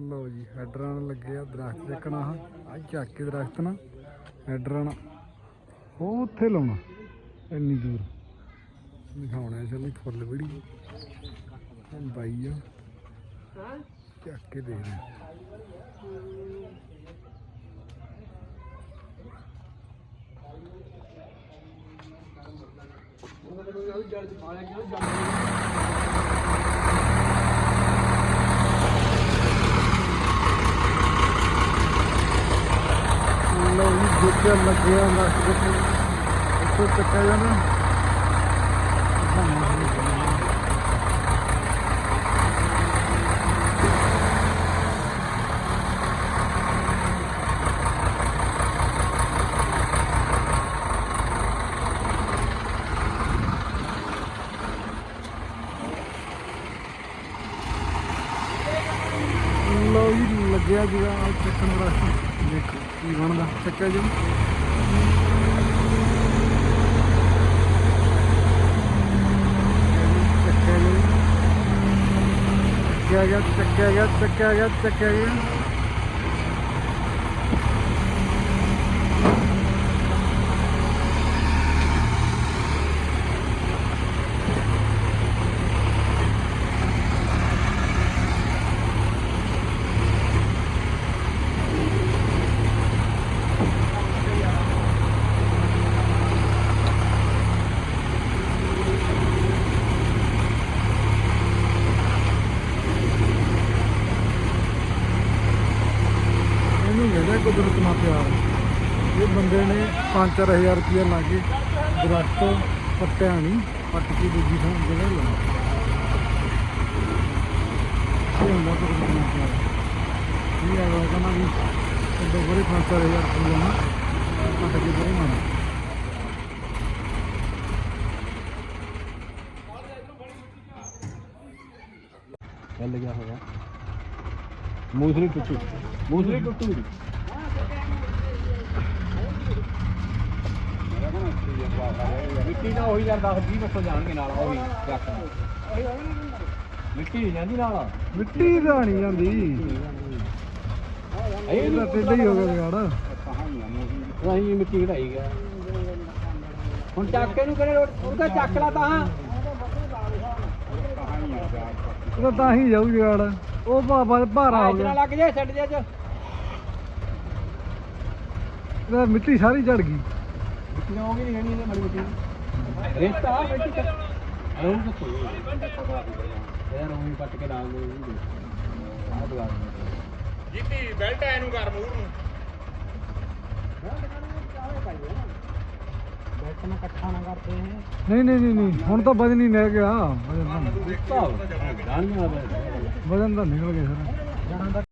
ਲਓ ਜੀ ਹੈਡਰਾਂ ਲੱਗਿਆ ਦਰਖਤ ਚੱਕਣਾ ਆ ਚੱਕ ਕੇ ਦਰਖਤ ਨਾ ਹੈਡਰਾਂ ਉਹ ਉੱਥੇ ਲਾਉਣਾ, ਇੰਨੀ ਦੂਰ। ਦਿਖਾਉਣਾ ਚੱਲੀ ਫੁੱਲ ਬੜੀ ਬਾਈ ਆ, ਚੱਕ ਕੇ ਦੇ ਰਹੇ ਲਓ ਜੀ ਜਿੱਥੇ ਲੱਗਿਆ ਲੱਗ ਕੇ ਉੱਥੇ ਚੱਕਿਆ ਜਾਣਾ ਲਓ ਜੀ ਲੱਗਿਆ ਜਿਹੜਾ ਆ ਚੱਕਣ ਦਾ ਦੇਖੋ ਕੀ ਬਣਦਾ ਜੀ। ਚੱਕਿਆ ਜੀ, ਚੱਕਿਆ ਗਿਆ ਚੱਕਿਆ ਗਿਆ ਚੱਕਿਆ ਗਿਆ ਚੱਕਿਆ ਗਿਆ। ਕਹਿੰਦੇ ਕੁਦਰਤ ਨਾਲ ਪਿਆਰ। ਇਹ ਬੰਦੇ ਨੇ 5-4000 ਰੁਪਇਆ ਲਾ ਕੇ ਦਰਖਤ ਪੱਟਿਆ ਨਹੀਂ ਪੱਟ ਕੇ ਦੂਜੀ ਥਾਂ ਜਗ੍ਹਾ ਲਾਇਆ ਇਹ ਹੁੰਦਾ ਕੁਦਰਤ ਨਾਲ ਪਿਆਰ। ਇਹ ਆ ਕਹਿੰਦਾ ਵੀ ਇਹ ਬੜੇ 5-4000 ਰੁਪਇਆ ਨਾ ਪੱਟ ਕੇ ਜਗ੍ਹਾ ਲਾਇਆ ਚੱਲ ਗਿਆ ਹੋਇਆ। ਮੂਸਲੀ ਟੁੱਟੂ। ਮੂਸਲੀ ਟੁੱਟੂ। ਮਿੱਟੀ ਦਾ ਉਹੀ ਯਾਰ 10 20 ਬੱਸੋਂ ਜਾਣਗੇ ਨਾਲ ਉਹੀ ਟਰੱਕ ਮਿੱਟੀ ਨਹੀਂ ਜਾਂਦੀ ਨਾਲ। ਮਿੱਟੀ ਦਾ ਨਹੀਂ ਜਾਂਦੀ। ਇਹ ਤਾਂ ਟੇਢਾ ਹੀ ਹੋ ਗਿਆ ਵਿਗਾੜ ਅਸੀਂ ਮਿੱਟੀ ਕਢਾਈ ਗਿਆ ਹੁਣ ਚੱਕ ਨੂੰ ਕਿਹੜੇ ਉਹਦਾ ਚੱਕ ਲਾ ਤਾਂ। ਇਹ ਤਾਂ ਤਾਂ ਹੀ ਜਾਊ ਵਿਗਾੜ ਉਹ ਬਾਬਾ ਭਾਰਾ ਹੋ ਗਿਆ। ਲੱਗ ਜੇ ਛੱਡ ਜੇ ਚ ਮਿੱਟੀ ਸਾਰੀ ਝੜ ਗਈ। ਨਹੀਂ ਖੜੀ ਇਹਨੇ ਮੜੀ ਮਿੱਟੀ ਰੇਤਾ ਮਿੱਟੀ ਚ ਰੋਂ ਕਿੱਥੇ ਯਾਰ ਉਹ ਪੱਟ ਕੇ ਲਾ ਦੇ ਆਹ ਦਵਾ ਜਿੱਤੀ ਬੈਲਟ ਐ ਨੂੰ ਕਰ ਮੂਰ ਨੂੰ ਬੈਠ ਨਾ ਇਕੱਠਾ ਨਾ ਕਰਦੇ ਹੈ ਨਹੀਂ ਨਹੀਂ ਨਹੀਂ। ਨਹੀਂ ਹੁਣ ਤਾਂ ਵਜਨ ਹੀ ਰਹਿ ਗਿਆ। ਵਜਨ ਤਾਂ ਨਿਕਲ ਗਿਆ ਸਾਰਾ।